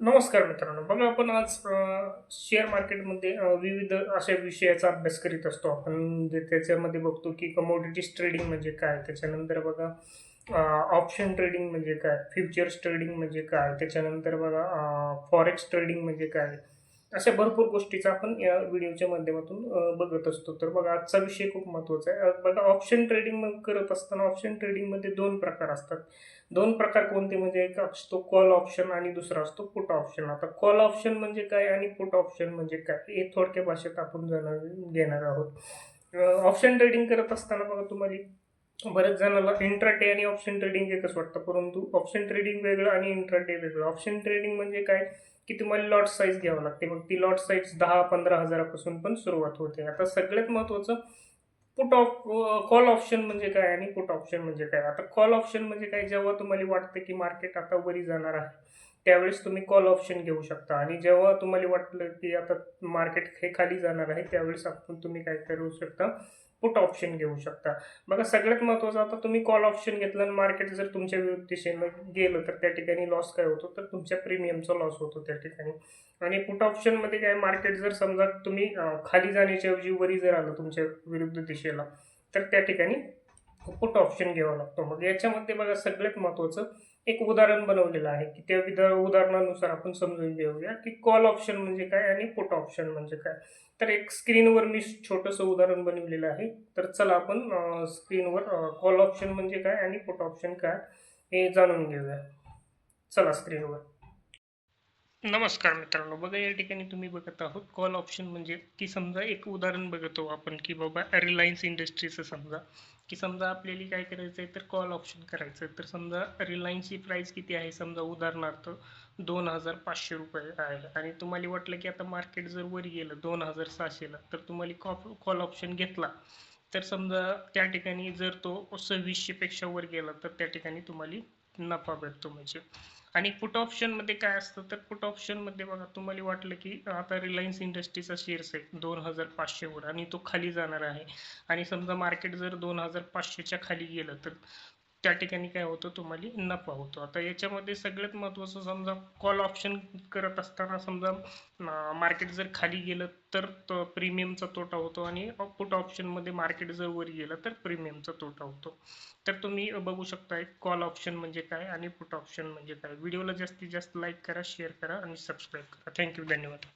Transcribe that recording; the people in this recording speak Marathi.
नमस्कार मित्रांनो. बघा आपण आज शेअर मार्केटमध्ये विविध अशा विषयाचा अभ्यास करीत असतो. आपण जे त्याच्यामध्ये बघतो की कमोडिटीज ट्रेडिंग म्हणजे काय? त्याच्यानंतर बघा ऑप्शन ट्रेडिंग म्हणजे काय? फ्युचर्स ट्रेडिंग म्हणजे काय? त्याच्यानंतर बघा फॉरेक्स ट्रेडिंग म्हणजे काय? अशा भरपूर गोष्टीचा आपण या व्हिडिओच्या माध्यमातून बघत असतो. तर बघा आजचा विषय खूप महत्त्वाचा आहे. बघा ऑप्शन ट्रेडिंग करत असताना ऑप्शन ट्रेडिंगमध्ये दोन प्रकार असतात. दोन प्रकार कोणते? म्हणजे एक असतो कॉल ऑप्शन आणि दुसरा असतो पुट ऑप्शन आता कॉल ऑप्शन म्हणजे काय आणि पुट ऑप्शन म्हणजे काय? हे थोडक्या भाषेत आपण जाणार घेणार आहोत. ऑप्शन ट्रेडिंग करत असताना बघा तुम्हाला बऱ्याच जणांना इंट्राडे आणि ऑप्शन ट्रेडिंग एकच वाटतं. परंतु ऑप्शन ट्रेडिंग वेगळं आणि इंट्राडे वेगळं. ऑप्शन ट्रेडिंग म्हणजे काय? की तुम्हाला लॉट साईज घ्यावं लागते. मग ती लॉट साईज दहा पंधरा हजारापासून पण सुरुवात होते. आता सगळ्यात महत्त्वाचं पुट ऑफ कॉल ऑप्शन म्हणजे काय आणि पुट ऑप्शन म्हणजे काय? आता कॉल ऑप्शन म्हणजे काय? जेव्हा तुम्हाला वाटतं की मार्केट आता वरी जाणार आहे त्यावेळेस तुम्ही कॉल ऑप्शन घेऊ शकता. आणि जेव्हा तुम्हाला वाटलं की आता मार्केट हे खाली जाणार आहे त्यावेळेस आपण तुम्ही काय करू शकता. पुट ऑप्शन घेऊ शकता. बघा सगळ्यात महत्त्वाचं आता तुम्ही कॉल ऑप्शन घेतलं आणि मार्केट जर तुमच्या विरुद्ध दिशेनं गेलं तर त्या ठिकाणी लॉस काय होतो? तर तुमच्या प्रीमियमचा लॉस होतो त्या ठिकाणी. आणि पुट ऑप्शनमध्ये काय मार्केट जर समजा तुम्ही खाली जाण्याच्या ऐवजी वरी जर आलं तुमच्या विरुद्ध दिशेला तर त्या ठिकाणी फुकट ऑप्शन घ्यावा लागतो. मग याच्यामध्ये बघा सगळ्यात महत्त्वाचं एक उदाहरण बनवलेलं आहे की त्या विधा उदाहरणानुसार आपण समजून घेऊया की कॉल ऑप्शन म्हणजे काय आणि पुट ऑप्शन म्हणजे काय. तर एक स्क्रीनवर मी छोटंसं उदाहरण बनवलेलं आहे. तर चला आपण स्क्रीनवर कॉल ऑप्शन म्हणजे काय आणि पुट ऑप्शन काय हे जाणून घेऊया. चला स्क्रीनवर नमस्कार मित्रांनो बघा या ठिकाणी तुम्ही बघत आहोत कॉल ऑप्शन म्हणजे की समजा एक उदाहरण बघतो आपण की बाबा रिलायन्स इंडस्ट्रीचं समजा. की समजा आपल्याला काय करायचं आहे तर कॉल ऑप्शन करायचं आहे तर समजा रिलायन्सची प्राईस किती आहे? समजा उदाहरणार्थ दोन हजार पाचशे रुपये आहे. आणि तुम्हाला वाटलं की आता मार्केट जर वर गेलं दोन हजार सहाशेला तर तुम्हाला कॉप कॉल ऑप्शन घेतला. तर समजा त्या ठिकाणी जर तो सव्वीसशेपेक्षा वर गेला तर त्या ठिकाणी तुम्हाला नफा भेटतो म्हणजे. आणि पुट ऑप्शनमध्ये काय असतं तर पुट ऑप्शनमध्ये बघा तुम्हाला वाटलं की आता रिलायन्स इंडस्ट्रीचा शेअर्स आहे दोन हजार पाचशेवर आणि तो खाली जाणार आहे. आणि समजा मार्केट जर दोन हजार पाचशेच्या खाली गेलं तर त्या ठिकाणी काय होतं तुम्हाला नफा होतो. आता याच्यामध्ये सगळ्यात महत्त्वाचं समजा कॉल ऑप्शन करत असताना समजा मार्केट जर खाली गेलं तर प्रीमियमचा तोटा होतो आणि पुट ऑप्शनमध्ये मार्केट जर वर गेलं तर प्रीमियमचा तोटा होतो. तर तुम्ही बघू शकता कॉल ऑप्शन म्हणजे काय आणि पुट ऑप्शन म्हणजे काय. व्हिडिओला जास्तीत जास्त लाईक करा शेअर करा आणि सबस्क्राईब करा. थँक्यू धन्यवाद.